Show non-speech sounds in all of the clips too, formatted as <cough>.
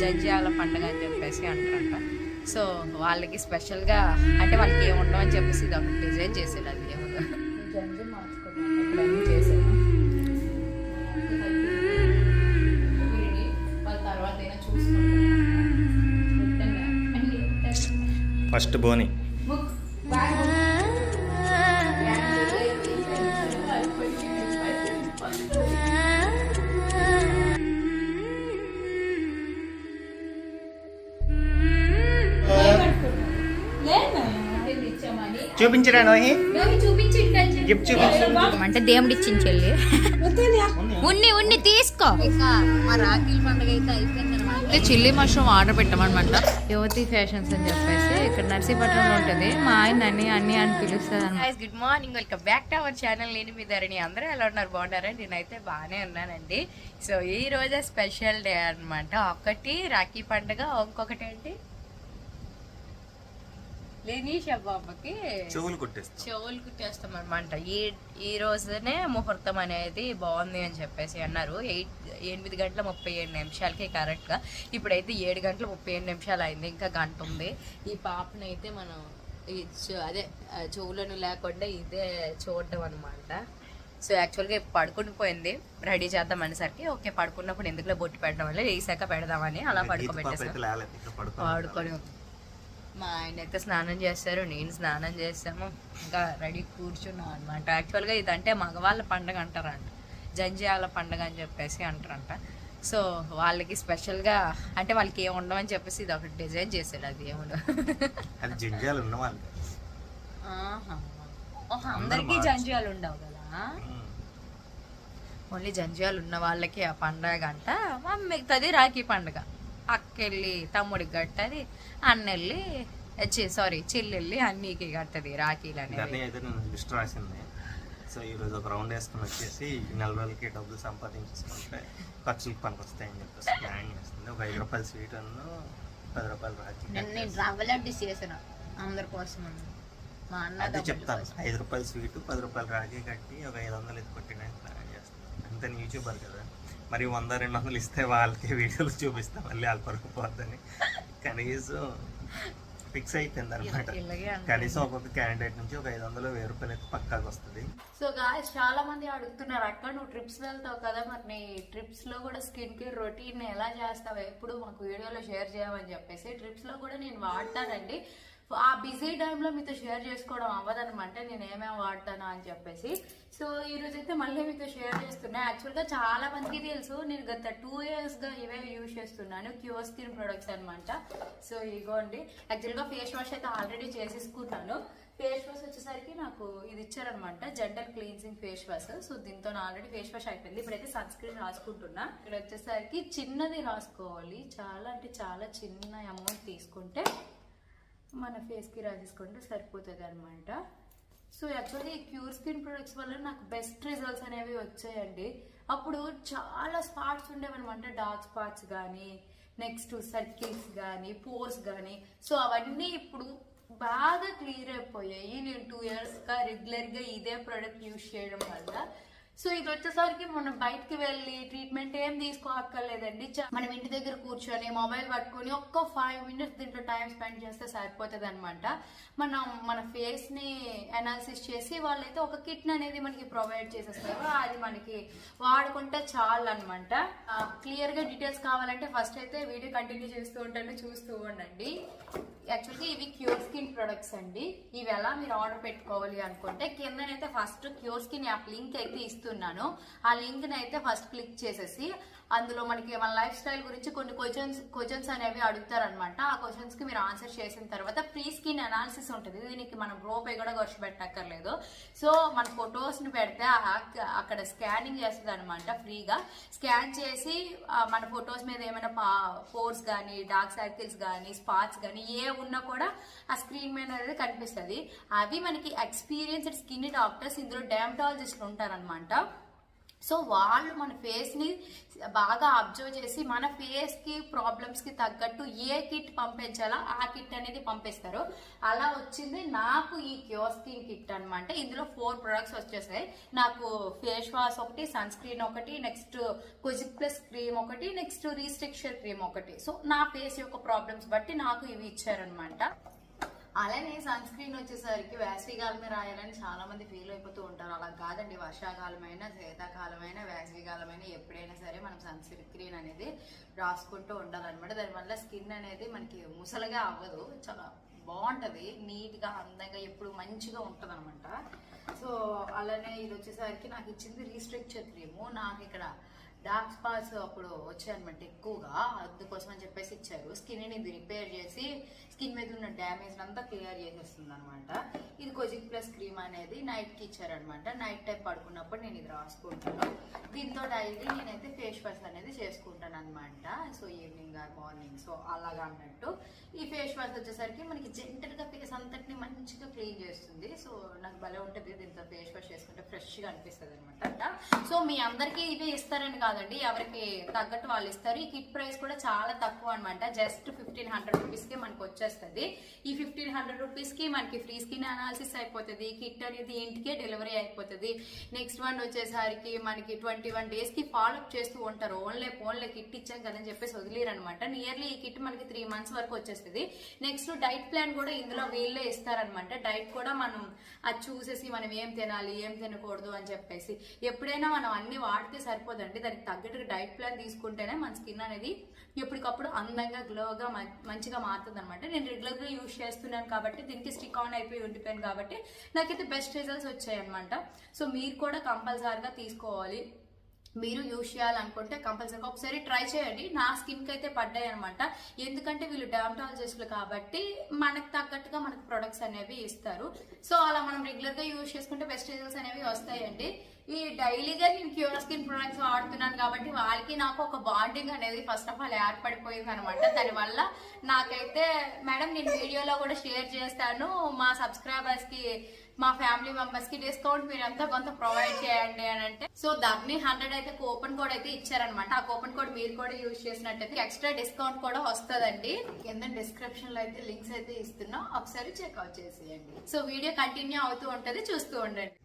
జంజాల పండుగ అని చెప్పేసి అంటారంట. సో వాళ్ళకి స్పెషల్గా అంటే వాళ్ళకి ఏమి ఉండవు అని చెప్పేసి ఇది ఒక డిజైన్ చేసాడు అది ఏముందో జంజి మార్చుకున్నాను చూపించరా నోహి? చూపించి గిఫ్ట్ చూపించు. అంటే దేవుడు ఇచ్చిన చెల్లి. ఉన్ని ఉన్ని తీసుకో. మా రాఖీల పండుగ అయితే అయిపోయింది అనమాట చిల్లీ మష్రూమ్ ఆర్డర్ పెట్టామన్నమాట యువతి ఫ్యాషన్స్ అని చెప్పేసి ఇక్కడ నర్సీపట్నంలో ఉంటుంది. మా ఆయన అన్ని అన్ని అని పిలుస్తుంది అనమాట good morning welcome back to our channel నేను మీ ధరణి. అందరూ ఎలా ఉన్నారు? బాగున్నారా? నేనైతే బాగానే ఉన్నానండి. సో ఈ రోజే స్పెషల్ డే అన్నమాట. ఒకటి రాఖీ పండుగ ఇంకొకటి ఏంటి? లినీష్ బాబాకి చెవులు కుట్టేస్తా. చెవులు కుట్టేస్తాం అనమాట ఈ ఈ రోజునే ముహూర్తం అనేది బాగుంది అని చెప్పేసి అన్నారు. ఎయిట్ ఎనిమిది గంటల ముప్పై ఏడు నిమిషాలకి కరెక్ట్గా. ఇప్పుడైతే ఏడు గంటల ముప్పై ఏడు నిమిషాలు అయింది ఇంకా గంట ఉంది. ఈ పాపనైతే అయితే మనం అదే చెవులను లేకుండా ఇదే చూడడం అనమాట సో యాక్చువల్గా పడుకుని పోయింది. రెడీ చేద్దాం అనేసరికి ఓకే పడుకున్నప్పుడు ఎందుకులో బొట్టు పెట్టడం వల్ల వేసాక పెడదామని అలా పడుకోబెట్టేసాం. అయితే మా ఆయన అయితే స్నానం చేస్తారు నేను స్నానం చేస్తాము. ఇంకా రెడీ కూర్చున్నాం అనమాట యాక్చువల్గా ఇదంటే మగవాళ్ళ పండగ అంటారంట. జంజాల పండగ అని చెప్పేసి అంటారంట. సో వాళ్ళకి స్పెషల్గా అంటే వాళ్ళకి ఏమి ఉండవని చెప్పేసి ఇది ఒకటి డిజైన్ చేశాడు అది ఏముండో అది జింజాలు ఉన్న వాళ్ళు ఆహా. ఓహో, అందరికీ జంజాలు ఉండవు కదా? ఓన్లీ జంజాలు ఉన్న వాళ్ళకి ఆ పండగ అంట. మిగతాది రాఖీ పండగ. అక్కెళ్ళి తమ్ముడికి కట్టది అన్నెళ్ళి సారీ చెల్లెళ్ళి అన్నీకి కట్టది రాఖీలు అనేవి. అయితే నేను లిస్ట్ రాసింది. సో ఈ రోజు ఒక రౌండ్ వేసుకుని వచ్చేసి నెల రోజులకి డబ్బులు సంపాదించుకుంటే ఖర్చులకు పనికి వస్తాయని చెప్పేసి ప్లాన్ చేస్తుంది. ఒక ఐదు రూపాయల స్వీట్ అన్ను పది రూపాయలు రాఖీ నేను రవ్వ లడ్డు చేసిన అందరి కోసం మా అన్న అదే తమ్ముడి చెప్తాను. ఐదు రూపాయల స్వీట్ పది రూపాయలు రాఖీ కట్టి ఒక ఐదు వందలు ఇది కొట్టినాక ప్లాన్ చేస్తాను అంతే యూట్యూబర్ కదా. మరి వంద రెండు వందలు ఇస్తే వాళ్ళకి వీడియోలు చూపిస్తాం మళ్ళీ వాళ్ళ పరుగు పోద్దని. కనీసం ఫిక్స్ అయిపోయింది అనమాట. కనీసం ఒక్కొక్క క్యాండిడేట్ నుంచి ఒక ఐదు వందలు వెయ్యి రూపాయలు అయితే పక్కాగా వస్తుంది. సో గాయస్ చాలా మంది అడుగుతున్నారు అక్క నువ్వు ట్రిప్స్ వెళ్తావు కదా మరి నీ ట్రిప్స్లో కూడా స్కిన్ కేర్ రొటీన్ ఎలా చేస్తావు? ఎప్పుడు మాకు వీడియోలో షేర్ చేయమని చెప్పేసి ట్రిప్స్లో కూడా నేను వాడతానండి. ఆ బిజీ టైంలో మీతో షేర్ చేసుకోవడం అవ్వదనమాట. నేను ఏమేమి వాడతాను అని చెప్పేసి. సో ఈ రోజు అయితే మళ్ళీ మీతో షేర్ చేస్తున్నా. యాక్చువల్గా చాలా మందికి తెలుసు. నేను గత టూ ఇయర్స్గా ఇవే యూజ్ చేస్తున్నాను. క్యూర్ స్కిన్ ప్రొడక్ట్స్ అనమాట సో ఇగోండి. యాక్చువల్గా ఫేస్ వాష్ అయితే ఆల్రెడీ చేసేసుకున్నాను. ఫేస్ వాష్ వచ్చేసరికి నాకు ఇది ఇచ్చారనమాట gentle cleansing face wash so దీంతో ఆల్రెడీ ఫేస్ వాష్ అయిపోయింది. ఇప్పుడైతే సన్ స్క్రీన్ రాసుకుంటున్నా. ఇక్కడ వచ్చేసరికి చిన్నది రాసుకోవాలి. చాలా అంటే చాలా చిన్న అమౌంట్ తీసుకుంటే మన ఫేస్కి రాసేసుకుంటే సరిపోతుంది అనమాట సో యాక్చువల్లీ ఈ క్యూర్ స్కిన్ ప్రొడక్ట్స్ వల్ల నాకు బెస్ట్ రిజల్ట్స్ అనేవి వచ్చాయండి. అప్పుడు చాలా స్పాట్స్ ఉండేవన్నమాట. డార్క్ స్పాట్స్ కానీ నెక్స్ట్ సర్కిల్స్ కానీ పోర్స్ కానీ సో అవన్నీ ఇప్పుడు బాగా క్లియర్ అయిపోయాయి. నేను టూ ఇయర్స్గా రెగ్యులర్గా ఇదే ప్రోడక్ట్ యూజ్ చేయడం వల్ల సో ఇది వచ్చేసరికి మనం బయటకి వెళ్ళి ట్రీట్మెంట్ ఏం తీసుకోక్కర్లేదండి. మనం ఇంటి దగ్గర కూర్చొని మొబైల్ పట్టుకొని ఒక్క ఫైవ్ మినిట్స్ దీంట్లో టైం స్పెండ్ చేస్తే సరిపోతుంది అనమాట మనం మన ఫేస్ని అనాలిసిస్ చేసి వాళ్ళైతే ఒక కిట్ అనేది మనకి ప్రొవైడ్ చేసేస్తారు. అది మనకి వాడుకుంటే చాలు అనమాట క్లియర్గా డీటెయిల్స్ కావాలంటే ఫస్ట్ అయితే వీడియో కంటిన్యూ చేస్తూ ఉంటాను చూస్తూ ఉండండి. యాక్చువల్గా ఇవి క్యూర్ స్కిన్ ప్రొడక్ట్స్ అండి. ఇవి ఎలా మీరు ఆర్డర్ పెట్టుకోవాలి అనుకుంటే కిందనైతే first cure skin app link అయితే ఇస్తున్నాను ఆ లింక్ అయితే ఫస్ట్ క్లిక్ చేసేసి అందులో మనకి మన లైఫ్ స్టైల్ గురించి కొన్ని క్వశ్చన్స్ క్వశ్చన్స్ అనేవి అడుగుతారనమాట ఆ క్వశ్చన్స్కి మీరు ఆన్సర్ చేసిన తర్వాత ఫ్రీ స్కిన్ అనాలిసిస్ ఉంటుంది. దీనికి మనం రూపాయి కూడా ఖర్చు పెట్టక్కర్లేదు. సో మన ఫొటోస్ని పెడితే ఆ- అక్కడ స్కానింగ్ చేస్తుంది అనమాట ఫ్రీగా స్కాన్ చేసి మన ఫొటోస్ మీద ఏమైనా పోర్స్ కానీ డార్క్ సర్కిల్స్ కానీ స్పాట్స్ కానీ ఏ ఉన్నా కూడా ఆ స్క్రీన్ మీద అనేది కనిపిస్తుంది. అవి మనకి ఎక్స్పీరియన్స్డ్ స్కిన్ డాక్టర్స్ ఇందులో డెమటాలజిస్ట్లు ఉంటారనమాట సో వాళ్ళు మన ఫేస్ని బాగా అబ్జర్వ్ చేసి మన ఫేస్కి ప్రాబ్లమ్స్కి తగ్గట్టు ఏ కిట్ పంపించాలో ఆ కిట్ అనేది పంపిస్తారు. అలా వచ్చింది. నాకు ఈ క్యోస్కిన్ కిట్ అనమాట ఇందులో ఫోర్ ప్రొడక్ట్స్ వచ్చేసాయి. నాకు ఫేస్ వాష్ ఒకటి సన్ స్క్రీన్ ఒకటి నెక్స్ట్ కొజిక్ ప్లస్ క్రీమ్ ఒకటి నెక్స్ట్ రీస్ట్రిక్చర్ క్రీమ్ ఒకటి. సో నా ఫేస్ యొక్క ప్రాబ్లమ్స్ బట్టి నాకు ఇవి ఇచ్చారనమాట అలానే సన్ స్క్రీన్ వచ్చేసరికి వేసవికాలమే రాయాలని చాలా మంది ఫీల్ అయిపోతూ ఉంటారు. అలా కాదండి. వర్షాకాలమైనా శీతాకాలమైన వేసవికాలమైన ఎప్పుడైనా సరే మనం సన్ స్క్రీన్ అనేది రాసుకుంటూ ఉండాలన్నమాట. దానివల్ల స్కిన్ అనేది మనకి ముసలిగా అవ్వదు. చాలా బాగుంటుంది. నీట్గా అందంగా ఎప్పుడు మంచిగా ఉంటుంది అనమాట సో అలానే ఇది వచ్చేసరికి నాకు ఇచ్చింది రీస్ట్రక్చర్ క్రీము. నాకు ఇక్కడ డార్క్ స్పాట్స్ అప్పుడు వచ్చాయన్నమాట ఎక్కువగా. అందుకోసం అని చెప్పేసి ఇచ్చారు. స్కిన్ని ఇది రిపేర్ చేసి స్కిన్ మీద ఉన్న డ్యామేజ్ అంతా క్లియర్ చేసేస్తుంది అనమాట ఇది కొజిక్ ప్లస్ క్రీమ్ అనేది నైట్కి ఇచ్చారనమాట నైట్ టైం పడుకున్నప్పుడు నేను ఇది రాసుకుంటాను. దీంతో డైలీ నేనైతే ఫేస్ వాష్ అనేది చేసుకుంటాను అనమాట so evening or morning so అలాగా అన్నట్టు. ఈ ఫేస్ వాష్ వచ్చేసరికి మనకి జెంటల్గా ఫేస్ అంతటిని మంచిగా క్లీన్ చేస్తుంది. సో నాకు భలే ఉంటుంది దీంతో ఫేస్ వాష్ చేసుకుంటే ఫ్రెష్గా అనిపిస్తుంది అనమాట సో మీ అందరికీ ఇవే ఇస్తారని కాదండి ఎవరికి తగ్గట్టు వాళ్ళు ఇస్తారు. ఈ కిట్ ప్రైస్ కూడా చాలా తక్కువ అనమాట జస్ట్ ఫిఫ్టీన్ హండ్రెడ్ రూపీస్కే మనకు వచ్చేస్తుంది. ఈ ఫిఫ్టీన్ హండ్రెడ్ రూపీస్కి మనకి ఫ్రీ స్కిన్ అనాలిసిస్ అయిపోతుంది. కిట్ అనేది ఇంటికే డెలివరీ అయిపోతుంది. నెక్స్ట్ వన్ వచ్చేసరికి మనకి ట్వంటీ వన్ డేస్కి చేస్తూ ఉంటారు. ఓన్లీ ఓన్లీ కిట్ ఇచ్చాం కదని చెప్పేసి వదిలేరు అనమాట నియర్లీ ఈ కిట్ మనకి త్రీ మంత్స్ వరకు వచ్చేస్తుంది. నెక్స్ట్ డైట్ ప్లాన్ కూడా ఇందులో వీళ్ళే ఇస్తారనమాట డైట్ కూడా మనం అది చూసేసి మనం ఏం తినాలి ఏం తినకూడదు అని చెప్పేసి. ఎప్పుడైనా మనం అన్ని వాడితే సరిపోదండి. దానికి తగ్గట్టుగా డైట్ ప్లాన్ తీసుకుంటేనే మన స్కిన్ అనేది ఎప్పటికప్పుడు అందంగా గ్లోగా మంచిగా మారుతుంది అనమాట నేను రెగ్యులర్గా యూజ్ చేస్తున్నాను కాబట్టి దీనికి స్టిక్ ఆన్ అయిపోయి ఉండిపోయాను కాబట్టి నాకైతే బెస్ట్ రిజల్ట్స్ వచ్చాయి అనమాట సో మీరు కూడా కంపల్సరీగా తీసుకోవాలి. మీరు యూజ్ చేయాలనుకుంటే కంపల్సరీగా ఒకసారి ట్రై చేయండి. నా స్కిన్కి అయితే పడ్డాయి అనమాట ఎందుకంటే వీళ్ళు డెర్మటాలజిస్టులు కాబట్టి మనకు తగ్గట్టుగా మనకు ప్రొడక్ట్స్ అనేవి ఇస్తారు. సో అలా మనం రెగ్యులర్గా యూజ్ చేసుకుంటే బెస్ట్ రిజల్ట్స్ అనేవి వస్తాయండి. ఈ డైలీగా నేను క్యూర్ స్కిన్ ప్రొడక్ట్స్ వాడుతున్నాను కాబట్టి వాళ్ళకి నాకు ఒక బాండింగ్ అనేది ఫస్ట్ ఆఫ్ ఆల్ ఏర్పడిపోయింది అనమాట దానివల్ల నాకైతే మేడం నేను వీడియోలో కూడా షేర్ చేస్తాను. మా సబ్స్క్రైబర్స్కి మా ఫ్యామిలీ మెంబర్స్కి డిస్కౌంట్ మీరు ఎంత కొంత ప్రొవైడ్ చేయండి అని అంటే సో దాన్ని హండ్రెడ్ అయితే కూపన్ కోడ్ అయితే ఇచ్చారనమాట ఆ కూపన్ కోడ్ మీరు కూడా యూజ్ చేసినట్టయితే ఎక్స్ట్రా డిస్కౌంట్ కూడా వస్తుందండి. కింద డిస్క్రిప్షన్లో అయితే లింక్స్ అయితే ఇస్తున్నాం. ఒకసారి చెక్అవుట్ చేసేయండి. సో వీడియో కంటిన్యూ అవుతూ ఉంటది చూస్తూ ఉండండి.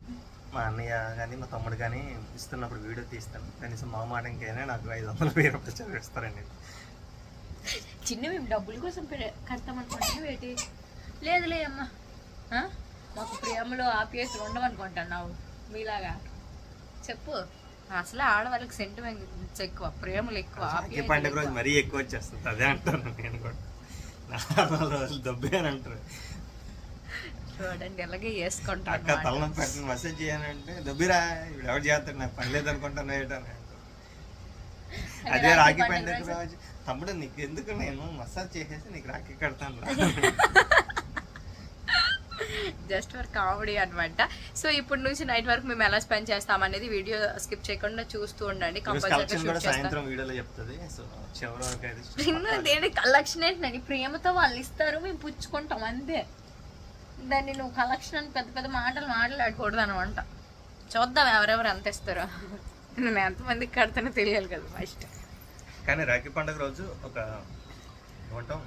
మా అన్నయ్య కానీ మా తమ్ముడు కానీ ఇస్తున్నప్పుడు వీడియో తీస్తాను. కనీసం మా మాటకైనా నాకు ఐదు వందల వెయ్యి రూపాయలు ఇస్తారండి. చిన్న మేము డబ్బుల కోసం కడతామనుకుంటున్నాం ఏంటి? లేదులే అమ్మా. ఆ? మాకు ప్రేమలో ఆప్యాయతలు ఉండవనుకుంటున్నావు. మీలాగా. చెప్పు. అసలు ఆడవాళ్ళకి సెంటిమెంట్స్ ఎక్కువ ప్రేమలు ఎక్కువ పండుగ రోజు. మరీ ఎక్కువ వచ్చేస్తుంది. అదే అంటాను నేను కూడా. నాలుగు రోజులు దబ్బే అని అంటారు. చూడండి అక్క వేసుకుంటాను తలనొప్పి పెట్టిన మెసేజ్ చేయాలంటే దబ్బిరా ఇప్పుడు ఎవరు చేస్తాడు? నాకు పని లేదు అనుకుంటాను ఏంటని అదే రాఖీ పండుగ రోజు? తమ్ముడు నీకు ఎందుకు నేను మసాజ్ చేసేసి నీకు రాఖీ కడతాను. <laughs> జస్ట్ ఫర్ కామెడీ అన్నమాట. సో ఇప్పుడు నుంచి నైట్ వరకు మేము ఎలా స్పెండ్ చేస్తాం అనేది వీడియో స్కిప్ చేయకుండా చూస్తూ ఉండండి. కలెక్షన్ దేని కలెక్షన్ ఏంటండి ప్రేమతో వాళ్ళు ఇస్తారు మేము పుచ్చుకుంటాం అంతే. దాన్ని నువ్వు కలెక్షన్ అని పెద్ద పెద్ద మాటలు మాట్లాడకూడదు అనమాట చూద్దాం ఎవరెవరు ఎంత ఇస్తారో. నేను ఎంతమందికి కడతానో తెలియాలి కదా ఫస్ట్ కానీ రాఖీ పండుగ రోజు ఒక ఏమంటాం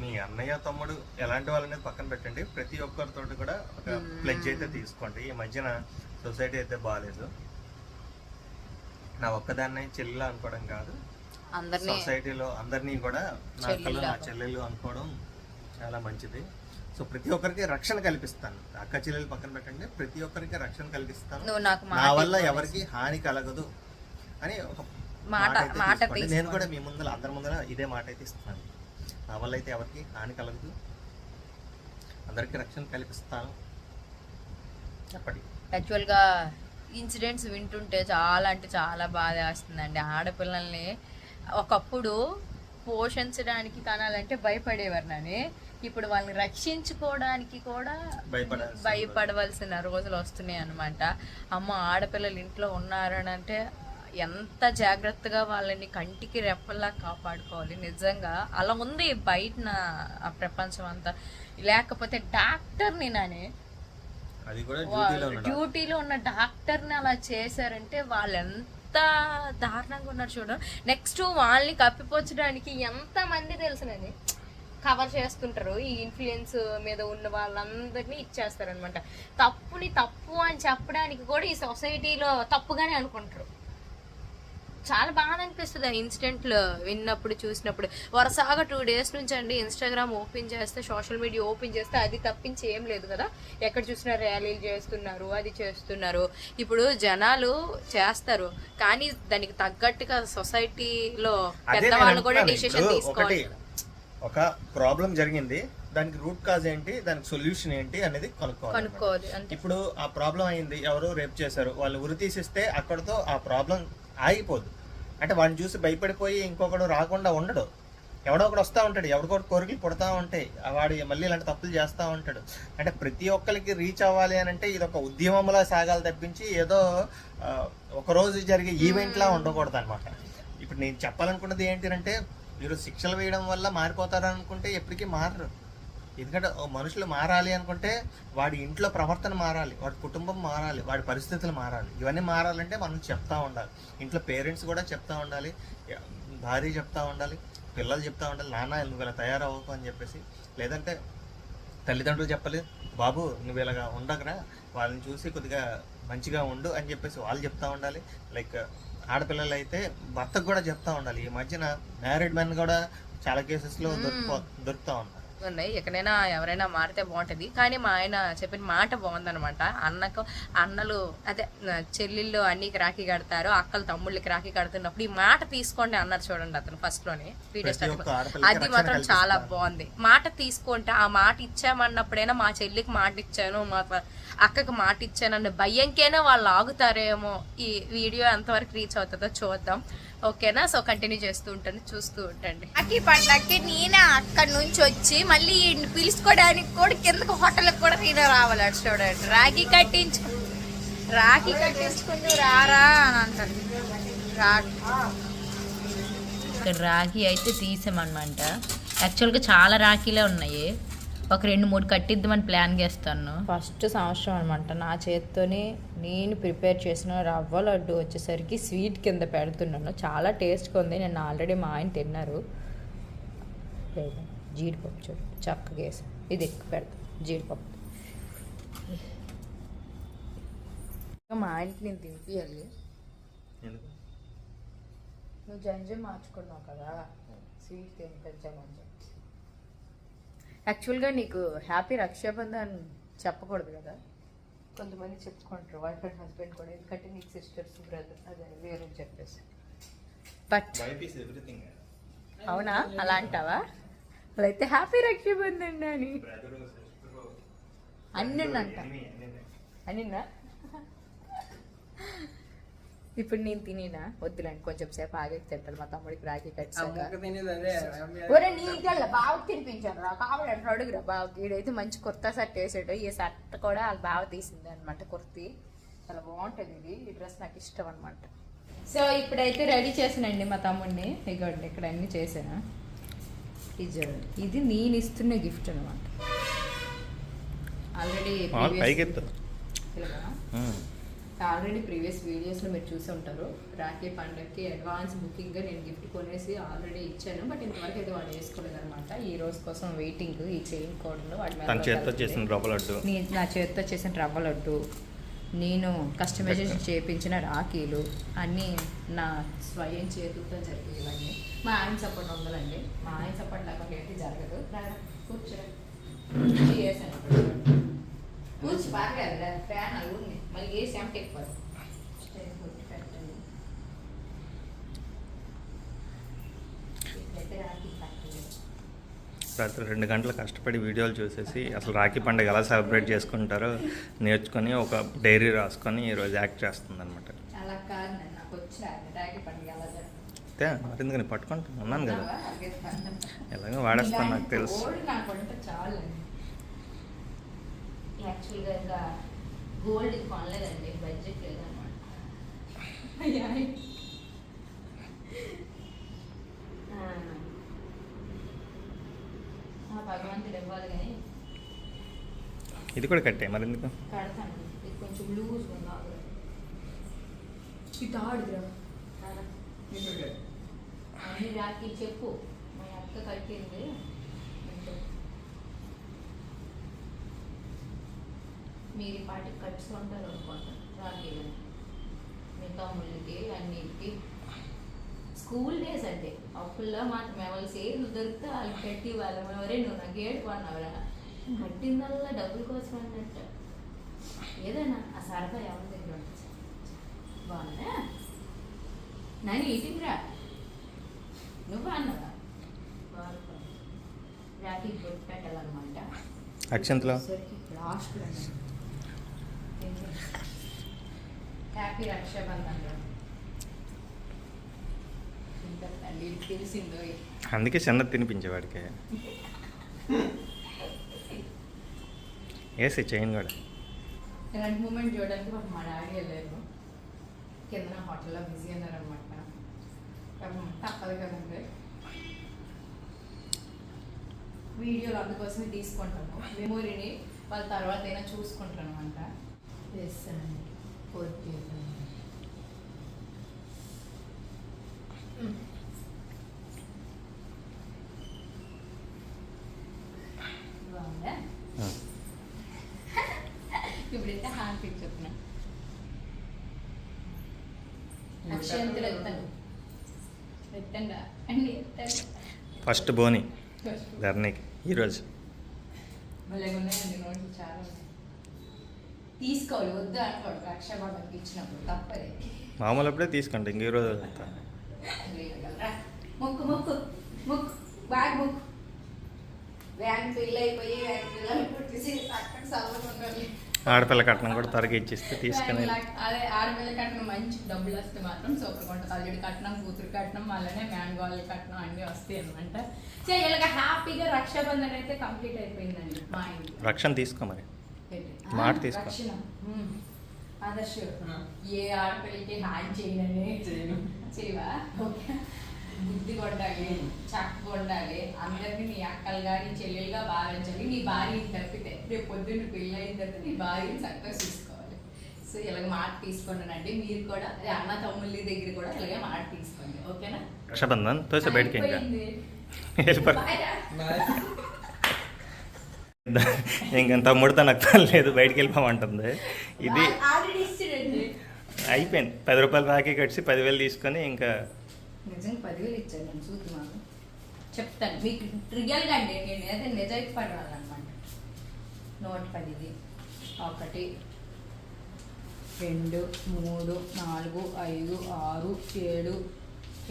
మీ అన్నయ్య తమ్ముడు ఎలాంటి వాళ్ళనేది పక్కన పెట్టండి. ప్రతి ఒక్కరితోటి కూడా ఒక ప్లెడ్జ్ అయితే తీసుకోండి. ఈ మధ్యన సొసైటీ అయితే బాగాలేదు నా ఒక్కదాన్ని చెల్లెలు అనుకోవడం కాదు. సొసైటీలో అందరినీ కూడా నా అక్కలు నా చెల్లెలు అనుకోవడం చాలా మంచిది. సో ప్రతి ఒక్కరికి రక్షణ కల్పిస్తాను. అక్క చెల్లెలు పక్కన పెట్టండి. ప్రతి ఒక్కరికి రక్షణ కల్పిస్తాను. నువ్వు నాకు నా మాట వల్ల ఎవరికి హాని కలగదు అని ఒక మాట- అయితే మాట తీసుకోండి. నేను. కూడా మీ ముందర అందరి ముందర ఇదే మాట అయితే ఇస్తున్నాను. నా వల్ల అయితే ఎవరికి హాని కలగదు. అందరికి రక్షణ కల్పిస్తాను. చెప్పండి. యాక్చువల్గా ఇన్సిడెంట్స్ వింటుంటే చాలా అంటే చాలా బాధ వేస్తుందండి. ఆడపిల్లల్ని ఒకప్పుడు పోషించడానికి కనాలంటే భయపడేవారు నని ఇప్పుడు వాళ్ళని రక్షించుకోవడానికి కూడా భయపడవలసిన రోజులు వస్తున్నాయి అనమాట అమ్మ ఆడపిల్లలు ఇంట్లో ఉన్నారని అంటే ఎంత జాగ్రత్తగా వాళ్ళని కంటికి రెప్పల్లా కాపాడుకోవాలి. నిజంగా అలా ఉంది బయట ఆ ప్రపంచం అంతా. లేకపోతే డాక్టర్ని నానే డ్యూటీలో ఉన్న డాక్టర్ని అలా చేశారంటే వాళ్ళు ఎంత దారుణంగా ఉన్నారు చూడ. నెక్స్ట్ వాళ్ళని కప్పిపోచడానికి ఎంత మంది తెలుసునని కవర్ చేస్తుంటారు. ఈ ఇన్ఫ్లుయెన్స్ మీద ఉన్న వాళ్ళందరినీ ఇచ్చేస్తారనమాట తప్పుని తప్పు అని చెప్పడానికి కూడా ఈ సొసైటీలో తప్పుగానే అనుకుంటారు. చాలా బాగా అనిపిస్తుంది ఆ ఇన్సిడెంట్లు విన్నప్పుడు చూసినప్పుడు. వరుసగా టూ డేస్ నుంచి అండి ఇన్స్టాగ్రామ్ ఓపెన్ చేస్తే సోషల్ మీడియా ఓపెన్ చేస్తే అది తప్పించి ఏం లేదు కదా. ఎక్కడ చూసినా ర్యాలీలు చేస్తున్నారు అది చేస్తున్నారు. ఇప్పుడు జనాలు చేస్తారు. కానీ దానికి తగ్గట్టుగా సొసైటీలో పెద్దవాళ్ళు కూడా. డిసిషన్ తీసుకోవాలి ఒక ప్రాబ్లం జరిగింది. దానికి రూట్ కాజ్ ఏంటి? దానికి సొల్యూషన్ ఏంటి అనేది కనుక్కోవాలి ఇప్పుడు ఆ ప్రాబ్లం అయింది. ఎవరో రేప్ చేశారు. వాళ్ళు ఉరి తీసిస్తే అక్కడతో ఆ ప్రాబ్లం ఆగిపోదు. అంటే వాడిని చూసి భయపడిపోయి ఇంకొకడు రాకుండా ఉండడు. ఎవడో ఒకడు వస్తూ ఉంటాడు. ఎవరికొకటి కోరికలు పుడతా ఉంటాయి. ఆ వాడు మళ్ళీ ఇలాంటి తప్పులు చేస్తూ ఉంటాడు. అంటే ప్రతి ఒక్కరికి రీచ్ అవ్వాలి అని అంటే ఇది ఒక ఉద్యమంలా సాగాలి తప్పించి ఏదో ఆ, ఒక రోజు జరిగే ఈవెంట్లా ఉండకూడదు అనమాట ఇప్పుడు నేను చెప్పాలనుకున్నది ఏంటి అంటే మీరు శిక్షలు వేయడం వల్ల మారిపోతారు అనుకుంటే ఎప్పటికీ మారరు. ఎందుకంటే మనుషులు మారాలి అనుకుంటే వాడి ఇంట్లో ప్రవర్తన మారాలి వాడి కుటుంబం మారాలి వాడి పరిస్థితులు మారాలి. ఇవన్నీ మారాలంటే మనం చెప్తా ఉండాలి. ఇంట్లో పేరెంట్స్ కూడా చెప్తా ఉండాలి భార్య చెప్తా ఉండాలి పిల్లలు చెప్తా ఉండాలి నాన్న నువ్వు ఇలా తయారవ్వకు అని చెప్పేసి. లేదంటే తల్లిదండ్రులు చెప్పలేదు బాబు నువ్వు ఇలాగా ఉండకరా వాళ్ళని చూసి కొద్దిగా మంచిగా ఉండు అని చెప్పేసి వాళ్ళు చెప్తా ఉండాలి. లైక్ ఆడపిల్లలు అయితే భర్తకు కూడా చెప్తా ఉండాలి. ఈ మధ్యన మ్యారీడ్ మెన్ కూడా చాలా కేసెస్లో దొరుకుపో దొరుకుతా ఉన్నారు. ఉన్నాయి ఎక్కడైనా ఎవరైనా మారితే బాగుంటది. కానీ మా ఆయన చెప్పిన మాట బాగుందనమాట అన్నకు అన్నలు అదే చెల్లెళ్ళు అన్నికి రాఖీ కడతారు అక్కలు తమ్ముళ్ళకి రాఖీ కడుతున్నప్పుడు ఈ మాట తీసుకోండి అన్నారు చూడండి అతను ఫస్ట్లోనే. వీడియో స్టార్ట్ అది మాత్రం చాలా. బాగుంది. మాట తీసుకుంటే ఆ మాట ఇచ్చామన్నప్పుడైనా మా చెల్లికి మాట ఇచ్చాను మా అక్కకి మాట ఇచ్చానన్న భయంకైనా వాళ్ళు ఆగుతారేమో ఈ వీడియో ఎంతవరకు రీచ్ అవుతుందో చూద్దాం. ఓకేనా? సో కంటిన్యూ చేస్తూ ఉంటాను చూస్తూ ఉంటండి. రాఖీ పండగకి నేనే అక్కడి నుంచి వచ్చి మళ్ళీ పిలుచుకోవడానికి కూడా కిందకి హోటల్కి కూడా నేనే రావాలి అటు చూడండి. రాఖీ కట్టించు రాఖీ కట్టించుకుంటూ రారా అని అంటారు. రాఖీ. రాఖీ అయితే తీసామన్నమాట యాక్చువల్గా చాలా రాఖీలే ఉన్నాయి. ఒక రెండు మూడు కట్టిద్దామని ప్లాన్ చేస్తాను. ఫస్ట్ సంవత్సరం అనమాట నా చేత్తోనే నేను ప్రిపేర్ చేసిన రవ్వ లడ్డు వచ్చేసరికి స్వీట్ కింద పెడుతున్నాను. చాలా టేస్ట్గా ఉంది. నేను ఆల్రెడీ మా ఆయన తిన్నారు. లేదా. జీడిపప్పు చూడు చక్కగా వేసి ఇది ఎక్కువ పెడతాను జీడిపప్పు. మా ఆయనకి నేను ఎందుకు? నువ్వు జంజం మార్చుకున్నావు కదా స్వీట్ తినిపించామని చెప్పి. యాక్చువల్గా నీకు హ్యాపీ రక్షాబంధన్ చెప్పకూడదు కదా? కొంతమంది చెప్పుకుంటారు వైఫ్ అండ్ హస్బెండ్ కూడా ఎందుకంటే నీకు సిస్టర్స్ బ్రదర్ అదే వేరే చెప్పేసి. బట్. అవునా? అలా అంటావా? అలా అయితే హ్యాపీ రక్షాబంధన్ అని. అన్ని అంట. అనిందా ఇప్పుడు నేను తినేనా? వద్దులేండి కొంచెం సేపు ఆగి తింటాను. మా తమ్ముడికి రాఖీ కట్టాక ఒరే నీకల్లా బావకి తినిపించాను రా. కావాలంటే అడుగురా బావకి? ఈడైతే మంచి కొత్త షర్ట్ వేసాడు. ఈ షర్ట్ కూడా వాళ్ళ బావ తీసింది అనమాట కుర్తి. చాలా బాగుంటుంది ఇది. ఈ డ్రెస్ నాకు ఇష్టం అనమాట సో ఇప్పుడైతే రెడీ చేసానండి మా తమ్ముడిని. ఇగోండి ఇక్కడ అన్ని చేసాను ఇది చూడండి ఇది నేను ఇస్తున్న గిఫ్ట్ అనమాట ఆల్రెడీ ఆల్రెడీ ప్రీవియస్ వీడియోస్లో మీరు చూసి ఉంటారు. రాఖీ పండగకి అడ్వాన్స్ బుకింగ్గా నేను గిఫ్ట్ కొనేసి ఆల్రెడీ ఇచ్చాను. బట్ ఇంతవరకు అయితే వాడు వేసుకోలేదు అనమాట ఈ రోజు కోసం వెయిటింగ్ ఈ చైన్ కోడ్లో వాడి మీద తన చేతితో కలుపుతుంది. చేసిన రవ్వ లడ్డు. నీ- నా చేతితో చేసిన రవ్వ లడ్డు. నేను కస్టమైజేషన్ చేయించిన రాఖీలు అన్నీ నా స్వయం చేతులతో జరిగాయి ఇవన్నీ మా ఆయన సపోర్ట్ ఉండాలండి. మా ఆయన సపోర్ట్ లేకుండా ఏంటి జరగదు. రారా, కూర్చో. కూర్చో బాగా ఫ్యాన్ అది ఉంది. మళ్ళీ అంటే ఎక్కువ పెట్టండి ఇట్లయితే రాఖీ కట్టండి. రాత్రి రెండు గంటలు కష్టపడి వీడియోలు చూసేసి అసలు రాఖీ పండుగ ఎలా సెలబ్రేట్ చేసుకుంటారో నేర్చుకొని ఒక డైరీ రాసుకొని ఈరోజు యాక్ట్ చేస్తుంది అనమాట అంతే మరి ఎందుకని పట్టుకుంటా ఉన్నాను కదా. ఎలాగో వాడేస్తాను నాకు తెలుసు. గోల్డ్ నాకు వంట చాలు యాక్చువల్గా ఇంకా గోల్డ్ కొనలేదండి బడ్జెట్ లేదన్నమాట ఆ. ఆ, భగవంతుడు ఇవ్వాలి కానీ ఇది కూడా కట్టే మరి ఎందుకు కడతాను. ఇది కొంచెం లూజ్ ఉంది. ఇది అన్ని రాకి చెప్పు. మా అక్క కట్టింది. మీరు ఈ పాటికి కట్టుకుంటారు అనుకుంటాను రాఖీలు మీ తమ్ముళ్ళకి అన్నిటికి. స్కూల్ డేస్ అంటే అప్పుల్లో మాత్రం ఎవరు సేర్లు దొరికితే వాళ్ళు కట్టి వాళ్ళ ఎవరే నువ్వు నాకు ఏడుకున్నావురా కట్టిందల్లా డబ్బుల కోసం అన్నట్టు ఏదైనా ఆ సరదా ఎవరి దగ్గర ఉంటుంది. బాగుందా? నాని ఈటింగ్ రా నువ్వు అన్నదా? రాఖీ బొట్టు పెట్టాలన్నమాట. అక్షంతలో? లాస్ట్ హ్యాపీ రక్షాబంధన్ రా ఇంకా తల్లి తెలిసిందో అందుకే చిన్నది తినిపించేవాడికి. వేసి చైన్ కూడా. ఇలాంటి మూమెంట్ చూడడానికి పాపం మా డాడీ వెళ్ళారు. కింద హోటల్లో బిజీ ఉన్నారనమాట పాపం తప్పదు కదండి. వీడియోలు అందుకోసమే తీసుకుంటాము. మెమొరీని వాళ్ళ తర్వాత అయినా చూసుకుంటాను అనమాట వేస్తానండి పొద్దు బాగుందా ఇప్పుడైతే హ్యాపీ చెప్పిన అక్షయంతులు ఎత్తాను ఎత్తండా అండి ఎత్తండి ఫస్ట్ బోని ధరణికి ఈరోజు తీసుకోవాలి వద్దు అనుకోడు ఇచ్చినప్పుడు తప్పది. మామూలు అప్పుడే తీసుకుంటా ఇంక ఈరోజు. మొక్కు మొక్కు మొక్కు బ్యాగ్ మొక్కు. ఫిల్ అయిపోయి అక్కడ ఆడపిల్ల కట్నం కూడా త్వరగా ఇచ్చిస్తే తీసుకుని అదే ఆడపిల్ల కట్నం మంచి డబ్బులు వస్తే మాత్రం సూపర్గా ఉంటుంది. అల్లుడి కట్నం కూతురు కట్నం అలానే మ్యాంగోల కట్నం అన్నీ వస్తాయి అనమాట సో ఇలాగ హ్యాపీగా రక్షాబంధన్ అయితే కంప్లీట్ అయిపోయిందండి మా ఇంట్లో. రక్షణ తీసుకో మరి? మాట తీసుకో. ఆదర్శ్ ఏ ఆడపిల్లకి హ్యాండ్ చేయనని చేయవా? ఓకే. బుద్ధి కొట్టాలి చక్క ఉండాలి అందరినీ నీ అక్కలుగా నీ చెల్లెలుగా భావించాలి నీ భార్యని తప్పితే రేపు పొద్దున్న పెళ్ళి అయిన తర్వాత నీ భార్యని చక్కగా చూసుకోవాలి. సో ఇలాగ మాట తీసుకున్నానండి మీరు కూడా అదే అన్న తమ్ముళ్ళ దగ్గర కూడా ఇలాగే మాట తీసుకోండి. ఓకేనా? రక్షాబంధన్ తోసే బయటికి ఇంకా. <laughs> తమ్ముడితో నాకు పని లేదు బయటికి వెళ్ళిపోమంటుంది. ఇది అయిపోయింది. పది రూపాయలు రాఖీ కట్టి పదివేలు తీసుకొని ఇంకా నిజంగా పదివేలు ఇచ్చాను నేను చూసి మాకు చెప్తాను మీకు రియల్గా అండి నేను ఏదైనా నిజాయితీ పడాలన్నమాట నూట పదిది ఒకటి రెండు మూడు నాలుగు ఐదు ఆరు ఏడు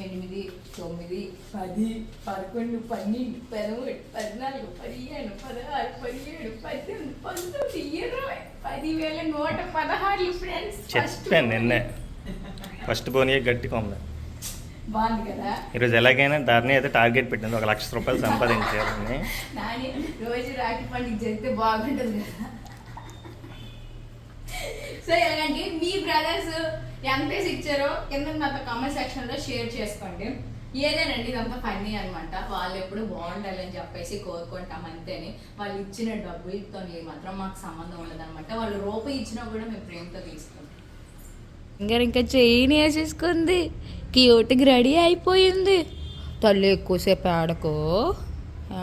ఎనిమిది తొమ్మిది పది పదకొండు పన్నెండు పదమూడు పద్నాలుగు పదిహేను పదహారు పదిహేడు పద్దెనిమిది పంతొమ్మిది ఇరవై పదివేల నూట పదహారు ఫ్రెండ్స్ చెప్పాను నిన్నే. ఫస్ట్ బోనియే గట్టిగా ఉంది బాగుంది కదా. ఈరోజు ఎలాగైనా ధరణి అయితే టార్గెట్ పెట్టింది. ఒక లక్ష రూపాయలు సంపాదించాలని నాని రోజు రాఖీ పండుగ జరిగితే బాగుంటుంది కదా. సో ఎలాగంటే మీ బ్రదర్స్ ఎంత ఇచ్చారో కింద నాతో కామెంట్ సెక్షన్లో షేర్ చేసుకోండి. ఏదేనండి ఇదంతా ఫన్నీ అన్నమాట. వాళ్ళు ఎప్పుడు బాగుండాలని చెప్పేసి కోరుకుంటాం అంతేని. వాళ్ళు ఇచ్చిన డబ్బులతో మాత్రం మాకు సంబంధం ఉండదు వాళ్ళు రూపాయి ఇచ్చినా కూడా మేము ప్రేమతో తీసుకుంటాం. ఇంకా ఇంకా చెయ్యిని వేసేసుకుంది. క్యూట్కి రెడీ అయిపోయింది. తల్లి ఎక్కువసేపు ఆడకో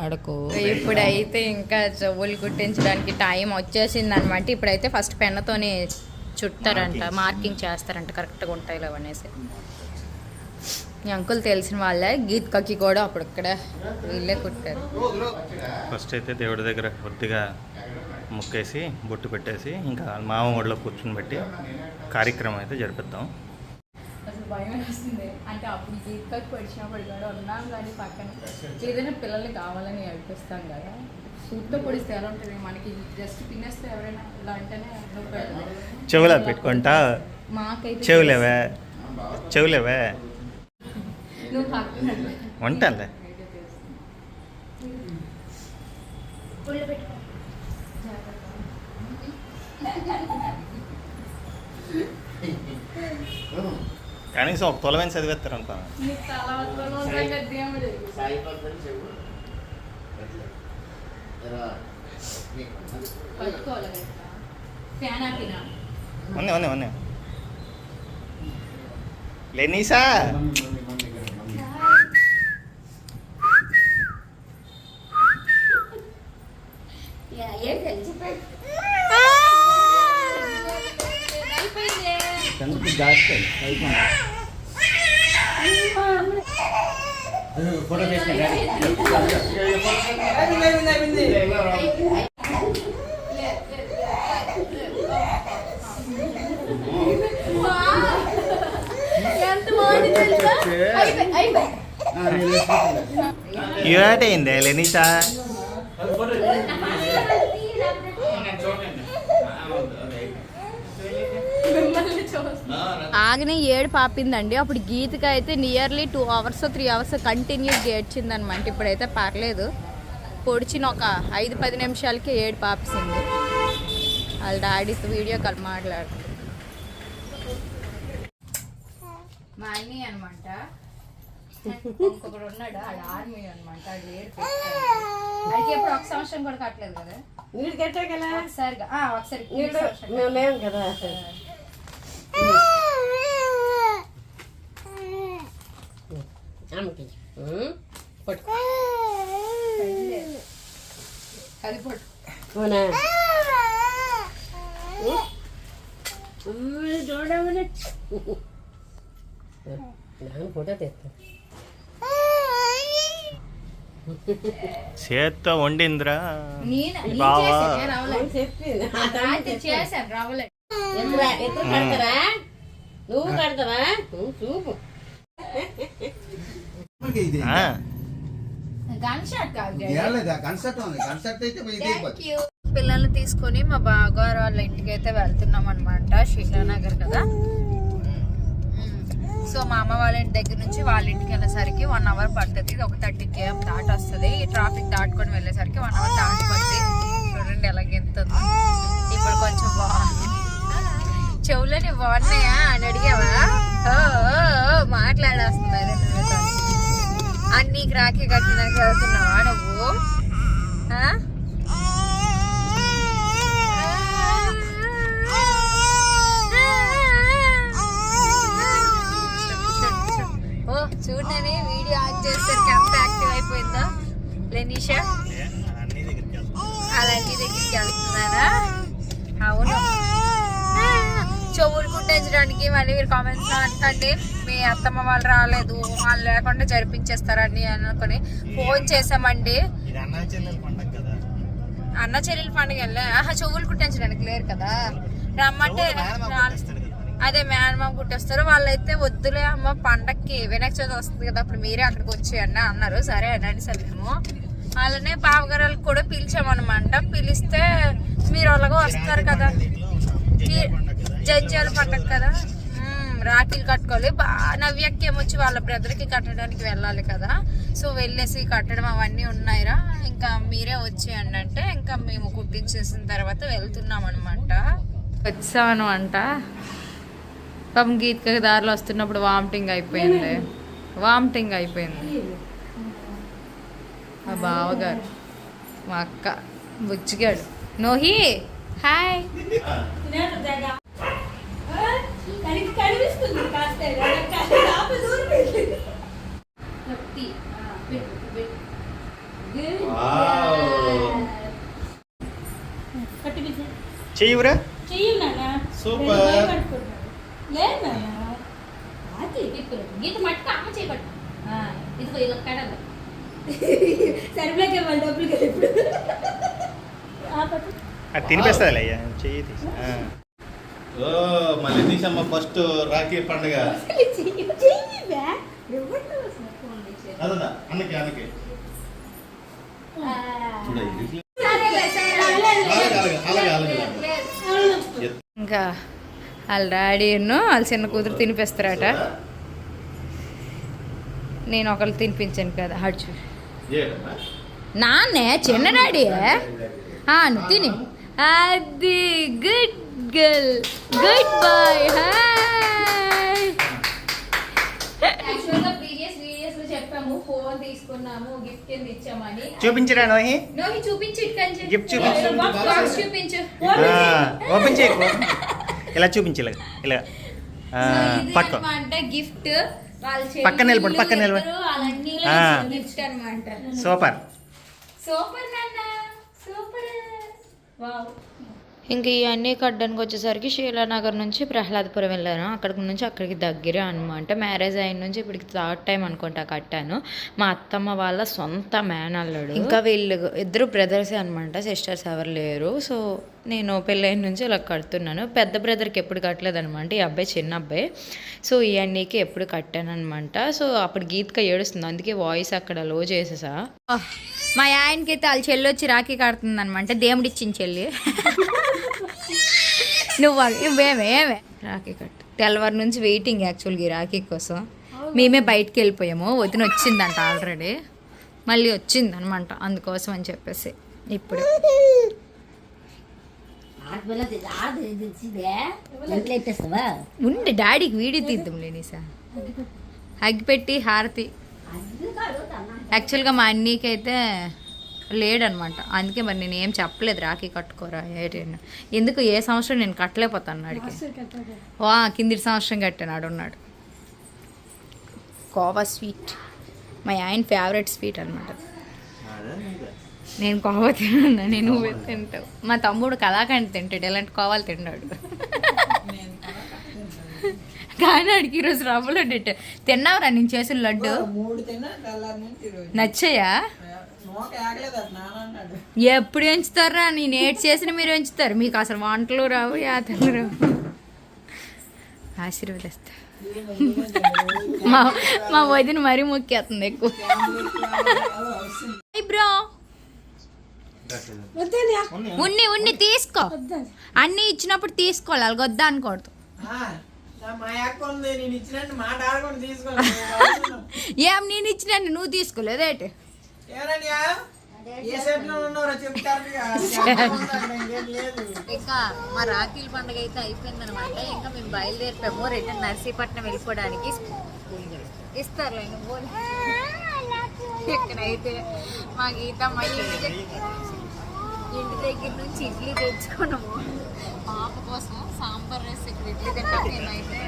ఆడకో. ఇప్పుడైతే ఇంకా చెవులు కుట్టించడానికి టైం వచ్చేసింది అనమాట ఇప్పుడైతే ఫస్ట్ పెన్నతోనే చుట్టారంట. మార్కింగ్ చేస్తారంట కరెక్ట్గా ఉంటాయి లేవు అనేసి. ఈ అంకుల్ తెలిసిన వాళ్ళే గీత్కకి కూడా అప్పుడు ఇక్కడ వీళ్ళే కుట్టారు. ఫస్ట్ అయితే దేవుడి దగ్గర కొద్దిగా ముక్కేసి బొట్టు పెట్టేసి ఇంకా మామ ఒడిలో కూర్చుని పెట్టి కార్యక్రమం అయితే జరిపిద్దాం. అసలు భయం వేస్తుంది. అంటే అప్పుడు గీతకి పొడిచినప్పుడు కూడా ఉన్నాం కానీ పక్కన ఏదైనా పిల్లల్ని కావాలని ఏడిపిస్తాం కదా. సూట్తో పొడిస్తే ఎలా ఉంటుంది? మనకి జస్ట్ తినేస్తే ఎవరైనా ఇలా అంటేనే. చెవులా పెట్టుకుంటా. మాకైతే చెవులేవే? చెవులేవే? నువ్వు పక్కన వంటలే. ఒళ్ళు పెట్టుకో. <laughs> కనీసం ఒక తొలవైన చదివేస్తారు అనుకో. నీకు తల వస్తుంది ఉంటాం కదా దేవుడు పట్టుకోవాలి ఫ్యాన్ ఆపినా ఉంది ఉంది ఉంది లెనీసా ఫోటో తీసుకుంటా ఎంత బాగుంది తెలుసా అయిపోయి అయిపోయి ఏటైందే లెనీసా ఆగనే ఏడు పాపిందండి అప్పుడు గీతకి అయితే nearly two hours three hours continuous ఏడ్చిందనమాట ఇప్పుడైతే పర్లేదు. పొడిచిన ఒక ఐదు పది నిమిషాలకి ఏడు పాపిసింది వాళ్ళ డాడీతో వీడియో కాల్ మాట్లాడుతుంది మా అన్నీ అనమాట. ఇంకొకడు ఉన్నాడు ఆడ ఆర్మీ అనమాట. అయితే ఒక సంవత్సరం కూడా కట్టలేదు కదా? నీళ్ళు కట్టే కదా? ఒకసారిగా. ఆ, ఒకసారి. మేము లేము కదా ఆమెకి ఉం? పట్టుకో అది పట్టు అవునా చూడమని నాన్న ఫోటో తెస్తా. చేత్తో వండిందిరా. బావా. నువ్వు కడతావా? చూపు. గన్ షాట్ కాదు డాడీ. కన్సర్ట్ ఉంది. కన్సర్ట్ అయితే. పిల్లల్ని తీసుకొని మా బావగారు వాళ్ళ ఇంటికి అయితే వెళ్తున్నాం అనమాట శ్రీరానగర్ కదా. సో మా అమ్మ వాళ్ళ ఇంటి దగ్గర నుంచి వాళ్ళ ఇంటికి వెళ్ళేసరికి వన్ అవర్ పడుతుంది. ఇది ఒక థర్టీ కేఎం దాటి వస్తుంది ఈ ట్రాఫిక్ దాటుకొని వెళ్ళేసరికి వన్ అవర్ దాటిపోతుంది చూడండి ఎలా గెంతుందో. ఇప్పుడు కొంచెం బాగుంది చెవులని బాగున్నాయా అని అడిగావా? మాట్లాడేస్తున్నారు. అన్ని రాఖీ కట్టడానికి వెళ్తున్నావా నువ్వు? చూడని వీడియో ఆన్ చేసరికి ఎంత యాక్టివ్ అయిపోయిందో? లెనీషా. అలాంటి దగ్గరికి వెళ్తున్నారా? అవును. చెవులు కుట్టించడానికి మళ్ళీ మీరు కామెంట్స్లో అనకండి మీ అత్తమ్మ వాళ్ళు రాలేదు వాళ్ళు లేకుండా జరిపించేస్తారని అనుకుని ఫోన్ చేసామండి అన్నా చెల్లెల పండగ చెవులు కుట్టించడానికి లేరు కదా. రమ్మంటే అదే మేనమామ కుట్టేస్తారు వాళ్ళైతే వద్దులే అమ్మ పండక్కి వినాయక చవితి వస్తుంది కదా అప్పుడు మీరే అక్కడికి వచ్చేయండి అన్నారు. సరే అనండి సార్ మేము అలానే బావగారు కూడా పిలిచామన్నమాట పిలిస్తే మీరు అలాగో వస్తారు కదా. ఇంట్లో పండగ కదా. రాఖీలు కట్టుకోవాలి. బాగా నవ్యక్కి ఏమొచ్చి వాళ్ళ బ్రదర్కి కట్టడానికి వెళ్ళాలి కదా. సో వెళ్ళేసి కట్టడం అవన్నీ ఉన్నాయిరా. ఇంకా మీరే వచ్చేయండి అంటే ఇంకా మేము కుట్టించేసిన తర్వాత వెళ్తున్నాం అనమాట వచ్చామనమాట పాపం గీతక దారిలో వస్తున్నప్పుడు వామిటింగ్ అయిపోయింది. వామిటింగ్ అయిపోయింది. మా బావగారు మా అక్క బుచ్చిగాడు నోహి హాయ్. చెయ్యివురా సూపర్ గీత మట్టుకు అమ్మ చేయబట్టు ఇదిగో ఇలా కడాలి అది తినిపిస్తుంది అయ్యా. చెయ్యి తీసి. ఆ. ఓ మళ్ళీ తీసమ్మ ఫస్ట్ రాఖీ పండుగ. అన్నకి అన్నకి. ఇంకా వాళ్ళ డాడీ వాళ్ళ చిన్న కూతురు తినిపిస్తారట. నేను ఒకళ్ళు తినిపించాను కదా హడ్చు? నాన్నే చిన్న డాడీ నువ్వు తిని. అది good girl good boy hi యాక్చువల్గా ప్రీవియస్ వీడియోస్లో చెప్పాము వచ్చాము ఫోన్ తీసుకున్నాము గిఫ్ట్ కింద ఇచ్చామని. చూపించరా నోహి? నోహి చూపించు ఇటుకంచి Gift చూపించు. బాక్స్ చూపించు. ఓపెన్ చేయకు ఇలా చూపించు ఇలా ఇలా. ఆ, పట్టుకో అంటే గిఫ్ట్ పక్కన నిలబడు, పక్కన నిలబడు. వాళ్ళన్నీ ఆ. గిఫ్ట్ అనమాట సూపర్. సూపర్ నాన్న. సూపర్. ఇంక ఇవన్నీ కట్టడానికి వచ్చేసరికి శీలానగర్ నుంచి ప్రహ్లాదపురం వెళ్ళాను. అక్కడికి నుంచి అక్కడికి దగ్గరే అనమాట మ్యారేజ్ అయిన నుంచి ఇప్పటికి థర్డ్ టైం అనుకుంటా కట్టాను. మా అత్తమ్మ వాళ్ళ సొంత మేనల్లుడు. ఇంకా వీళ్ళు ఇద్దరు బ్రదర్సే అనమాట సిస్టర్స్ ఎవరు లేరు. సో నేను పెళ్ళైన నుంచి ఇలా కడుతున్నాను. పెద్ద బ్రదర్కి ఎప్పుడు కట్టలేదు అనమాట ఈ అబ్బాయి చిన్న అబ్బాయి. సో ఈ అన్నీకి ఎప్పుడు కట్టాను అనమాట సో అప్పుడు గీత్క ఏడుస్తుంది. అందుకే వాయిస్ అక్కడ లో చేసేసా. మా ఆయనకి అయితే వాళ్ళ చెల్లి వచ్చి రాఖీ కడుతుంది అనమాట దేవుడిచ్చిన చెల్లి. నువ్వు నువ్వేమే ఏమే రాఖీ కట్టు. తెల్లవారు నుంచి వెయిటింగ్ యాక్చువల్గా రాఖీ కోసం. మేమే బయటికి వెళ్ళిపోయాము. వదిన వచ్చిందంట ఆల్రెడీ. మళ్ళీ వచ్చింది అనమాట అందుకోసం అని చెప్పేసి. ఇప్పుడు ఆడపిల్ల తె- ఆడ తెచ్చిదే ఇంట్లో ఎట్టేస్తావా ఉండి డాడీకి వీడియో తీద్దాం లేనిసా హగ్గి పెట్టి హారతి. యాక్చువల్గా మా అన్నీకి అయితే లేడనమాట. అందుకే మరి నేను ఏం చెప్పలేదు రాఖీ కట్టుకోరా ఏంటి అని. ఎందుకు ఏ సంవత్సరం నేను కట్టలేకపోతాను అడిగి వా కింది సంవత్సరం కట్టాను ఉన్నాడు కోవా స్వీట్. మా ఆయన ఫేవరెట్ స్వీట్ అనమాట నేను కోవా తిన్నా నేను నువ్వే తింటావు. మా తమ్ముడు కళాకండి తింటాడు ఇలాంటి కోవాలు తిన్నాడు. కానీ ఆడికి ఈరోజు రవ్వ లడ్డు. తిన్నావురా నేను చేసిన లడ్డు? నచ్చాయా? ఎప్పుడు ఎంచుతారా నేను ఏడ్ చేసిన మీరు ఎంచుతారు. మీకు అసలు వంటలు రావు యాతలు రావు. ఆశీర్వదిస్తా. మా మా వదిన మరీ ముక్కేస్తుంది ఎక్కువ. బ్రో ఉన్ని ఉన్ని తీసుకో. అన్ని ఇచ్చినప్పుడు తీసుకోవాలి అలాగ వద్దా అనకూడదు. ఏం నేను ఇచ్చినా నువ్వు తీసుకోలేదేటి <laughs> ఇక. మా రాఖీల పండుగ అయితే అయిపోయిందనమాట ఇంకా మేము బయలుదేరిపోయాము రిటర్న్ నర్సీపట్నం వెళ్ళిపోవడానికి. ఇస్తారులే నువ్వు <laughs> ఇక్కడైతే మా గీతమ్మ ఇంటి దగ్గర నుంచి ఇడ్లీ తెచ్చుకున్నాము. పాప కోసం సాంబార్ రైస్ ఇక్కడ ఇడ్లీ తింటాం మేమైతే.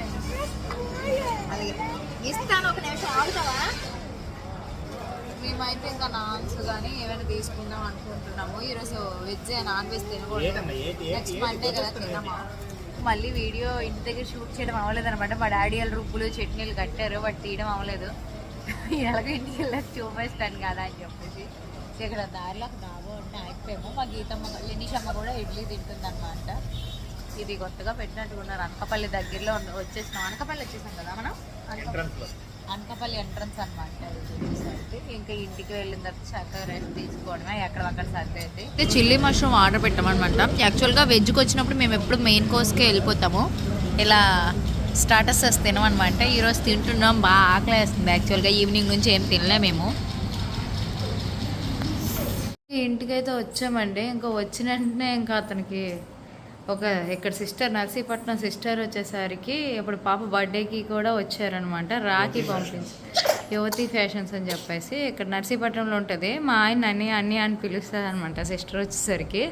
అలాగే. ఇస్తాను ఒక నిమిషం ఆగుతావా మేమైతే ఇంకా నాన్స్ కానీ ఏమైనా తీసుకుందాం అనుకుంటున్నాము. ఈరోజు వెజ్ నాన్ వెజ్ తినకూడదు. నెక్స్ట్ మండే కదా తినమా? మళ్ళీ వీడియో ఇంటి దగ్గర షూట్ చేయడం అవ్వలేదు అనమాట మా డాడీ వాళ్ళ రుబ్బులు చట్నీలు కట్టారు బట్ తీయడం అవ్వలేదు. ఎలాగో ఇంటికి వెళ్ళి చూపిస్తాను కదా అని చెప్పేసి. ఇక్కడ దారిలో ఒక డాబా ఉంటే అయిపోయాము మా గీతమ్మ లినిషమ్మ కూడా ఇడ్లీ తింటుంది అనమాట ఇది కొత్తగా పెట్టినట్టు ఉన్నారు. అనకపల్లి దగ్గరలో వచ్చేసినాం. అనకపల్లి వచ్చేసాం కదా మనం? అనక- అనకపల్లి ఎంట్రన్స్ అనమాట ఇంకా ఇంటికి వెళ్ళిన తర్వాత చక్కగా రెస్ట్ తీసుకోవడమే. ఎక్కడక్కడ సర్దేది అయితే. చిల్లీ మష్రూమ్ ఆర్డర్ పెట్టామన్నమాట యాక్చువల్గా వెజ్కి వచ్చినప్పుడు మేము ఎప్పుడు మెయిన్ కోర్స్కే వెళ్ళిపోతాము. ఇలా స్టార్టర్స్ తినమన్నమాట ఈరోజు తింటున్నాం. బాగా ఆకలి వేస్తుంది యాక్చువల్గా ఈవినింగ్ నుంచి ఏం తినలే మేము. ఇంటికైతే వచ్చామండి. ఇంకా వచ్చిన వెంటనే ఇంకా అతనికి ఒక ఇక్కడ సిస్టర్ నర్సీపట్నం సిస్టర్ వచ్చేసరికి ఇప్పుడు పాప బర్త్డేకి కూడా వచ్చారనమాట రాఖీ పంపించి యువతి ఫ్యాషన్స్ అని చెప్పేసి ఇక్కడ నర్సీపట్నంలో ఉంటుంది. మా ఆయన అన్ని అన్ని అని పిలుస్తుంది అనమాట సిస్టర్ వచ్చేసరికి.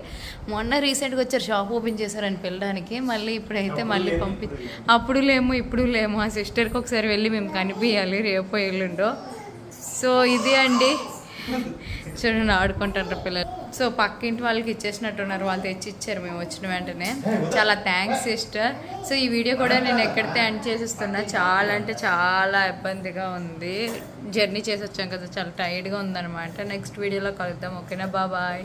మొన్న రీసెంట్గా వచ్చారు షాప్ ఓపెన్ చేశారని పిల్లడానికి మళ్ళీ ఇప్పుడైతే మళ్ళీ పంపి అప్పుడు లేము ఇప్పుడు లేము. ఆ సిస్టర్కి ఒకసారి వెళ్ళి మేము కనిపించాలి రేపో ఎల్లుండో. సో ఇది అండి. చూడండి ఆడుకుంటారు పిల్లలు. సో పక్కింటి వాళ్ళకి ఇచ్చేసినట్టున్నారు. వాళ్ళు తెచ్చి ఇచ్చారు మేము వచ్చిన వెంటనే. చాలా థ్యాంక్స్ సిస్టర్ సో ఈ వీడియో కూడా నేను ఎక్కడితే ఎండ్ చేసిస్తున్నా. చాలా అంటే చాలా ఇబ్బందిగా ఉంది. జర్నీ చేసి వచ్చాం కదా చాలా టైర్డ్గా ఉందన్నమాట. నెక్స్ట్ వీడియోలో కలుద్దాం. ఓకేనా బాబాయ్